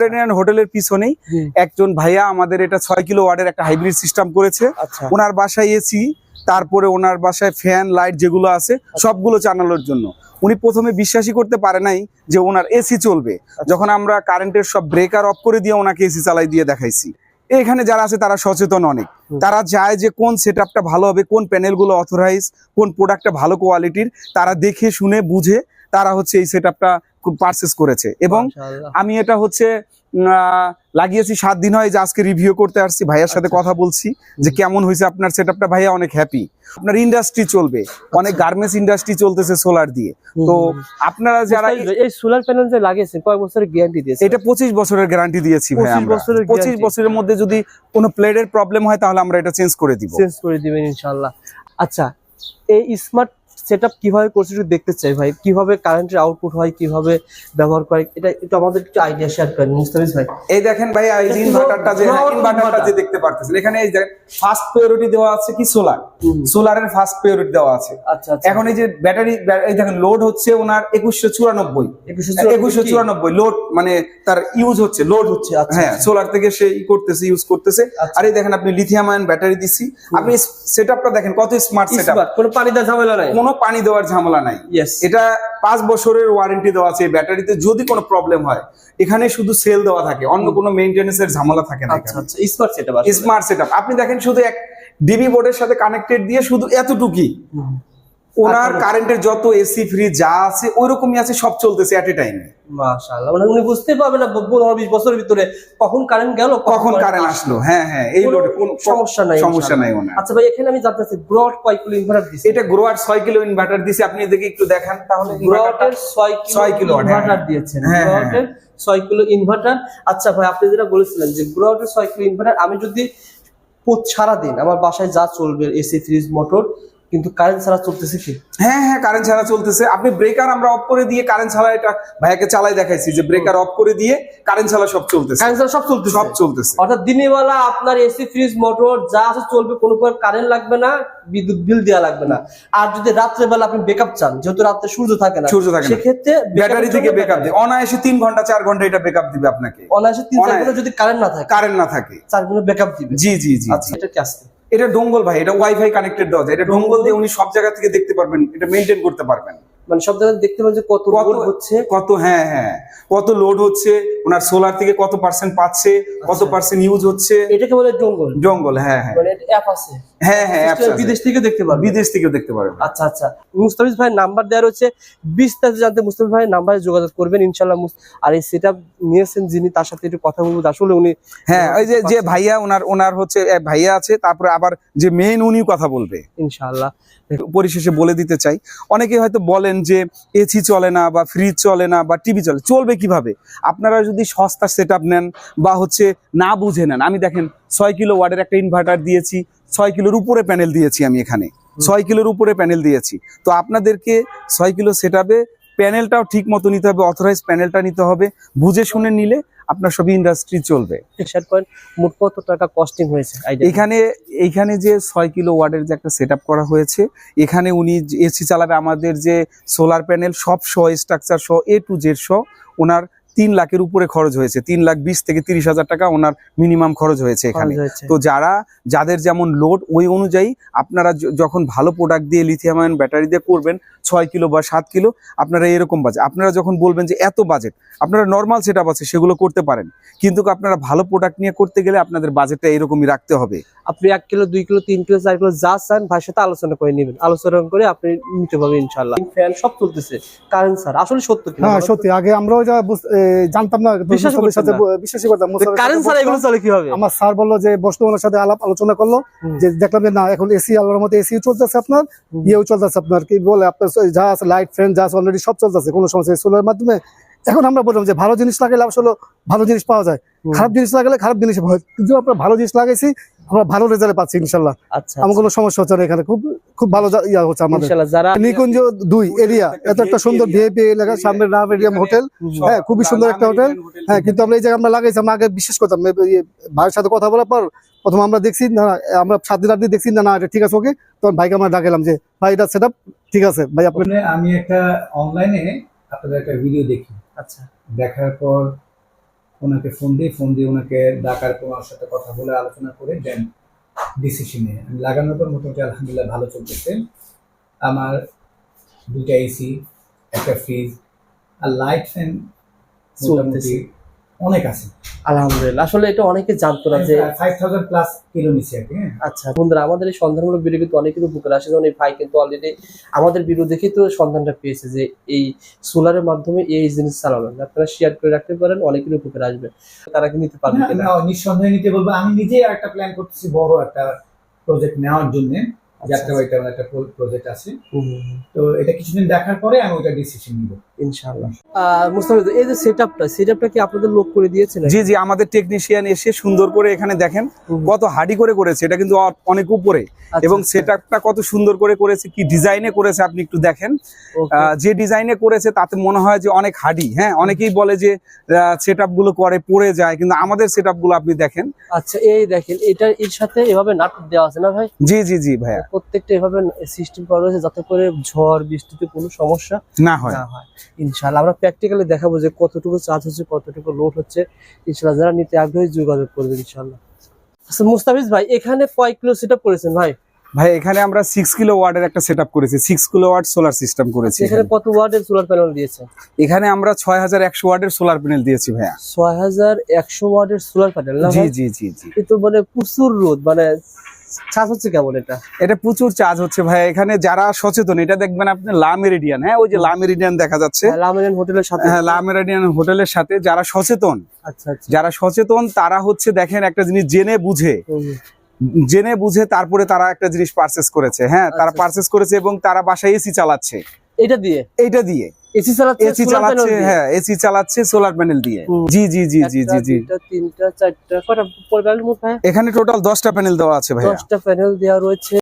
Mediterranean হোটেলের পিছনেই একজন ভাইয়া আমাদের এটা ছয় কিলো ওয়ার্ডের একটা হাইব্রিড সিস্টেম করেছে। আচ্ছা। ওনার বাসায় এসি তারপরে ওনার বাসায় ফ্যান লাইট যেগুলো আছে সবগুলো চালানোর জন্য। উনি প্রথমে বিশ্বাসই করতে পারে নাই যে ওনার এসি চলবে। যখন আমরা কারেন্টের সব ব্রেকার অফ করে দিয়ে ওনাকে এসি চালাই দিয়ে দেখাইছি। এখানে যারা আছে তারা সচেতন অনেক। তারা চায় যে কোন সেট ভালো হবে কোন প্যানেলগুলো অথরাইজ কোন প্রোডাক্টটা ভালো কোয়ালিটির তারা দেখে শুনে বুঝে তারা হচ্ছে এই সেট আপটা পারচেস করেছে। এবং আমি এটা হচ্ছে লাগিয়েছি সাত দিন হয় যে আজকে রিভিউ করতে আসছি ভাইয়ার সাথে আচ্ছা। কথা বলছি যে কেমন হয়েছে আপনার সেটআপটা ভাইয়া অনেক হ্যাপি আপনার ইন্ডাস্ট্রি চলবে অনেক গার্মেন্টস ইন্ডাস্ট্রি চলতেছে সোলার দিয়ে। তো। আপনারা যারা এই সোলার প্যানেল যে লাগিয়েছেন কয় বছরের গ্যারান্টি দিয়েছে এটা পঁচিশ বছরের গ্যারান্টি দিয়েছি ভাই 25 আমরা। বছরের পঁচিশ। বছরের মধ্যে যদি কোনো প্লেডের প্রবলেম হয় তাহলে আমরা এটা চেঞ্জ করে দিব। চেঞ্জ করে দিবেন ইনশাআল্লাহ। আচ্ছা এই স্মার্ট সেটআপ কীভাবে করছে একটু দেখতে চাই ভাই। কীভাবে কারেন্টের আউটপুট হয় কীভাবে ব্যবহার করে এটা একটু আমাদের একটু আইডিয়া শেয়ার করেন মুস্তাফিজ ভাই? এই দেখেন ভাই এই ইনভার্টারটা যে ইনভার্টারটা। যে দেখতে পারতেছেন। এখানে এই যে ফার্স্ট প্রায়োরিটি দেওয়া আছে কি সোলার সোলারের ফার্স্ট প্রায়োরিটি দেওয়া আছে। আচ্ছা আচ্ছা। এখন এই যে ব্যাটারি এই দেখেন লোড হচ্ছে ওনার একুশশো চুরানব্বই। একুশশো একুশশো চুরানব্বই লোড মানে তার ইউজ হচ্ছে লোড হচ্ছে। আচ্ছা, হ্যাঁ আচ্ছা। সোলার থেকে সে ই করতেছে ইউজ করতেছে। আচ্ছা। আর এই দেখেন আপনি লিথিয়াম আয়ন ব্যাটারি দিছি আপনি সেট দেখেন কত স্মার্ট সেট স্মার্ট কোনো পানি দেওয়ার ঝামেলা নাই। কোনো পানি দেওয়ার ঝামেলা নাই। এটা পাঁচ বছরের ওয়ারেন্টি দেওয়া আছে ব্যাটারিতে যদি কোনো প্রবলেম হয় এখানে শুধু সেল দেওয়া থাকে অন্য কোনো মেইনটেনেন্স এর ঝামেলা থাকে না স্মার্ট সেটআপ স্মার্ট সেট আপনি দেখেন শুধু এক ডিবি বোর্ডের সাথে কানেক্টেড দিয়ে শুধু এতটুকুই। ওনার কারেন্টের যত এসি ফ্রি যা আছে ওই রকমই আছে সব চলতেছে এট এ। টাইমে মাশাআল্লাহ মানে উনি বুঝতে পারবে না পনেরো বিশ বছরের ভিতরে কখন কারেন্ট গেল কখন কারেন্ট আসলো। হ্যাঁ হ্যাঁ এই লোডে কোনো সমস্যা নাই সমস্যা নাই ওনার। আচ্ছা ভাই এখানে আমি জানতে চাচ্ছি ব্রড কয় কিলো ইনভার্টার দিছে? এটা গ্রোয়ার কিলো ইনভার্টার দিছে আপনি এদিকে একটু দেখান তাহলে কিলো ছয় কিলো ইনভার্টার হ্যাঁ। দিয়েছেন। হ্যাঁ, হ্যাঁ, কিলো ইনভার্টার আচ্ছা ভাই আপনি যেটা বলেছিলেন যে ব্রডের ছয় কিলো ইনভার্টার আমি যদি সারা দিন আমার বাসায় যা চলবে এসি ফ্রিজ মোটর কিন্তু কারেন্ট ছাড়া চলতেছে কি? হ্যাঁ হ্যাঁ কারেন্ট ছাড়া চলতেছে। আপনি ব্রেকার আমরা অফ করে দিয়ে কারেন্ট ছাড়া এটা ভাইয়াকে চালাই দেখাইছি যে ব্রেকার অফ করে দিয়ে কারেন্ট ছাড়া সব চলতেছে। কারেন্ট ছাড়া সব চলতেছে। সব চলতেছে। অর্থাৎ দিনের বেলা আপনার এসি ফ্রিজ মোটর যা আছে চলবে কোনো প্রকার কারেন্ট লাগবে না বিদ্যুৎ বিল দেওয়া লাগবে না। আর যদি রাত্রে বেলা আপনি ব্যাকআপ চান যেহেতু রাত্রে সূর্য থাকে না সূর্য থাকে না। সেক্ষেত্রে ব্যাটারি থেকে ব্যাকআপ দিয়ে। অনায়াসে তিন ঘণ্টা চার ঘণ্টা এটা ব্যাকআপ দিবে আপনাকে। অনায়াসে তিন ঘণ্টা যদি কারেন্ট না থাকে কারেন্ট না থাকে। চার ঘণ্টা ব্যাকআপ দিবে। জি জি জি আচ্ছা এটা কি আসছে এটা ডোঙ্গল ভাই, এটা ওয়াইফাই কানেক্টেড যায় এটা ডোঙ্গল দিয়ে উনি সব জায়গা থেকে দেখতে পারবেন, এটা মেনটেন করতে পারবেন। মানে সব জায়গায় দেখতে পাবেন যে কত লোড হচ্ছে। কত হ্যাঁ হ্যাঁ। কত লোড হচ্ছে ওনার সোলার থেকে কত পার্সেন্ট পাচ্ছে কত আচ্ছা। পার্সেন্ট ইউজ হচ্ছে। এটাকে বলে জঙ্গল। জঙ্গল হ্যাঁ হ্যাঁ। মানে অ্যাপ আছে। হ্যাঁ হ্যাঁ বিদেশ থেকে দেখতে বিদেশ দেখতে পারবেন। আচ্ছা আচ্ছা। মুস্তাফিজ ভাই নাম্বার দেওয়া রয়েছে। বিস্তারিত জানতে মুস্তাফিজ ভাই নাম্বারে যোগাযোগ করবেন আর এই নিয়েছেন যিনি তার সাথে একটু কথা বলব। আসলে উনি হ্যাঁ ওই যে যে ভাইয়া ওনার ওনার হচ্ছে ভাইয়া আছে তারপরে আবার যে মেন উনিও কথা বলবে। ইনশাআল্লাহ। পরিশেষে বলে দিতে চাই। অনেকে হয়তো বলেন যে এসি চলে না বা ফ্রিজ চলে না বা টিভি চলে চলবে কীভাবে? আপনারা যদি সস্তা সেট নেন বা হচ্ছে না বুঝে নেন আমি দেখেন ছয় কিলো ওয়ার্ডের একটা ইনভার্টার দিয়েছি ছয় কিলোর উপরে প্যানেল দিয়েছি আমি এখানে। ছয় কিলোর উপরে প্যানেল দিয়েছি। তো আপনাদেরকে ছয় কিলো সেট প্যানেলটাও ঠিক মতো নিতে হবে অথরাইজ প্যানেলটা নিতে হবে। বুঝে শুনে নিলে আপনার সবই ইন্ডাস্ট্রি চলবে। শেয়ার করেন মোট কত টাকা কস্টিং হয়েছে? এখানে এইখানে যে ছয় কিলো ওয়ার্ডের যে একটা সেট করা হয়েছে এখানে উনি এসি চালাবে আমাদের যে সোলার প্যানেল সব সহ স্ট্রাকচার সহ এ টু জেড সহ ওনার তিন লাখের উপরে খরচ হয়েছে। তিন লাখ বিশ থেকে তিরিশ হাজার টাকা ওনার মিনিমাম খরচ হয়েছে এখানে। তো যারা যাদের যেমন লোড ওই অনুযায়ী আপনারা যখন ভালো প্রোডাক্ট দিয়ে লিথিয়াম আয়ন ব্যাটারি দিয়ে করবেন ছয় কিলো বা সাত কিলো আপনারা এরকম বাজেট আপনারা যখন বলবেন যে এত বাজেট আপনারা নর্মাল সেট আছে সেগুলো করতে পারেন। কিন্তু আপনারা ভালো প্রোডাক্ট নিয়ে করতে গেলে আপনাদের বাজেটটা এরকমই রাখতে হবে। আপনি এক কিলো দুই কিলো তিন কিলো চার কিলো যা চান ভাইয়ের সাথে আলোচনা করে নেবেন। আলোচনা করে আপনি নিতে পারবেন ইনশাল্লাহ ফ্যান সব চলতেছে। কারেন্ট স্যার আসলে সত্য কি? হ্যাঁ সত্যি। আগে আমরাও যা জানতাম না তো সাথে বিশ্বাসই করতাম কারেন্ট ছাড়া এগুলো চলে কীভাবে? আমার স্যার বলল যে বসতো ওনার সাথে আলাপ আলোচনা করল যে দেখলাম যে না এখন এসি আলোর মধ্যে এসি চলতেছে আপনার। ইয়েও চলতেছে আপনার কি বলে আপনার যা আছে লাইট ফ্যান যা আছে অলরেডি সব চলতেছে কোনো সমস্যা সোলার মাধ্যমে এখন আমরা বললাম যে ভালো জিনিস লাগাইলে আসলে ভালো জিনিস পাওয়া যায়। খারাপ জিনিস লাগালে খারাপ জিনিস পাওয়া যায়। কিন্তু আমরা ভালো জিনিস লাগাইছি আমরা ভালো রেজাল্ট পাচ্ছি ইনশাল্লাহ। আচ্ছা আমার কোনো সমস্যা হচ্ছে না এখানে। খুব খুব ভালো যা- ইয়া হচ্ছে আমাদের। ইনশাল্লাহ যারা নিকুঞ্জ দুই এরিয়া। এত একটা সুন্দর ভিআইপি এলাকা সামনে রাম এরিয়াম হোটেল। হ্যাঁ খুবই সুন্দর একটা হোটেল। হ্যাঁ কিন্তু আমরা এই জায়গায় আমরা লাগাইছি আমরা আগে বিশ্বাস করতাম। ইয়ে, ভাইয়ের সাথে কথা বলার পর প্রথম আমরা দেখছি না আমরা সাত দিন আট দিন দেখছি না না এটা ঠিক আছে ওকে। তখন ভাইকে আমরা ডাকালাম যে ভাই এটা সেট ঠিক আছে। ভাই আপনি আপনি আমি একটা অনলাইনে আপনাদের একটা ভিডিও দেখি। আচ্ছা। দেখার পর ওনাকে ফোন দিই ফোন দিয়ে ওনাকে ডাকার পর ওনার সাথে কথা বলে আলোচনা করে দেন ডিসিশনে আমি লাগানোর পর মোটামুটি আলহামদুলিল্লাহ ভালো চলতেছে। আমার দুইটা এসি একটা ফ্রিজ আর লাইট ফ্যান মোটামুটি অনেক আছে। আলহামদুলিল্লাহ। আসলে এটা অনেকে জানতো না যে ফাইভ থাউজেন্ড প্লাস কিলো নিচ্ছি আর কি হ্যাঁ। আচ্ছা বন্ধুরা আমাদের এই সন্ধানমূলক ভিডিও কিন্তু অনেক কিন্তু বুকের আসে যেমন এই ভাই কিন্তু অলরেডি আমাদের ভিডিও দেখেই তো সন্ধানটা পেয়েছে যে এই সোলারের মাধ্যমে এই জিনিস চালাবেন আপনারা শেয়ার করে রাখতে পারেন অনেকের উপকার আসবে। তারা কি নিতে পারবে না, নিঃসন্দেহে নিতে বলব। আমি নিজেই একটা প্ল্যান করতেছি বড় একটা প্রজেক্ট নেওয়ার জন্য। যাত্রা আমার একটা প্রজেক্ট আছে। তো এটা কিছুদিন দেখার পরে আমি ওটা ডিসিশন নিব। ইনশাআল্লাহ। মুস্তাফিজ এই যে সেটআপটা সেটআপটা কি আপনাদের লোক করে দিয়েছে নাকি? জি জি আমাদের টেকনিশিয়ান এসে সুন্দর করে এখানে দেখেন কত হাডি করে করেছে এটা কিন্তু অনেক উপরে। আচ্ছা, এবং সেটআপটা কত সুন্দর করে করেছে কি ডিজাইনে করেছে আপনি একটু দেখেন। যে ডিজাইনে করেছে তাতে মনে হয় যে অনেক হাডি হ্যাঁ অনেকেই বলে যে সেটআপগুলো করে পড়ে যায় কিন্তু আমাদের সেটআপগুলো আপনি দেখেন। আচ্ছা এই দেখেন এটা এর সাথে এভাবে নাটক দেওয়া আছে না ভাই? জি জি জি ভাইয়া। প্রত্যেকটা এভাবে সিস্টেম করা রয়েছে যাতে করে ঝড় বৃষ্টিতে কোনো সমস্যা না হয়। না হয়। ইনশাআল্লাহ আমরা প্র্যাকটিক্যালি দেখাবো যে কতটুকু চার্জ হচ্ছে কতটুকু লোড হচ্ছে। ইনশাআল্লাহ যারা নিতে আগ্রহী যোগাযোগ করবেন ইনশাআল্লাহ। আচ্ছা মুস্তাফিজ ভাই এখানে কয় কিলো সেটআপ করেছেন ভাই? ভাই এখানে আমরা সিক্স কিলো ওয়ার্ডের একটা সেটআপ করেছি। Six kilo watt solar system করেছি এখানে কত ওয়ার্ডের সোলার প্যানেল দিয়েছে এখানে আমরা ছয় হাজার একশো ওয়ার্ডের সোলার প্যানেল দিয়েছি ভাইয়া। ছয় হাজার একশো ওয়ার্ডের সোলার প্যানেল জি জি জি জি। এ তো মানে প্রচুর রোদ মানে চার্জ হচ্ছে কেমন এটা? এটা প্রচুর চার্জ হচ্ছে ভাই এখানে যারা সচেতন এটা দেখবেন আপনি লা মেরিডিয়ান হ্যাঁ ওই যে লা মেরিডিয়ান দেখা যাচ্ছে। লামিনেন হোটেলের সাথে। হ্যাঁ লা মেরিডিয়ান হোটেলের সাথে যারা সচেতন আচ্ছা আচ্ছা। যারা সচেতন তারা হচ্ছে দেখেন একটা জিনিস জেনে বুঝে। জেনে বুঝে তারপরে তারা একটা জিনিস পারচেস করেছে হ্যাঁ তারা আচ্ছা। পারচেস করেছে এবং তারা বাসায় এসি চালাচ্ছে। এটা দিয়ে? এইটা দিয়ে। এসি চালাচ্ছে এসি চালাচ্ছে হ্যাঁ এসি চালাচ্ছে সোলার প্যানেল দিয়ে। জি জি জি জি জি জি। তিনটা চারটা কটা মোট এখানে টোটাল দশটা প্যানেল দেওয়া আছে ভাইয়া। দশটা প্যানেল দেওয়া রয়েছে।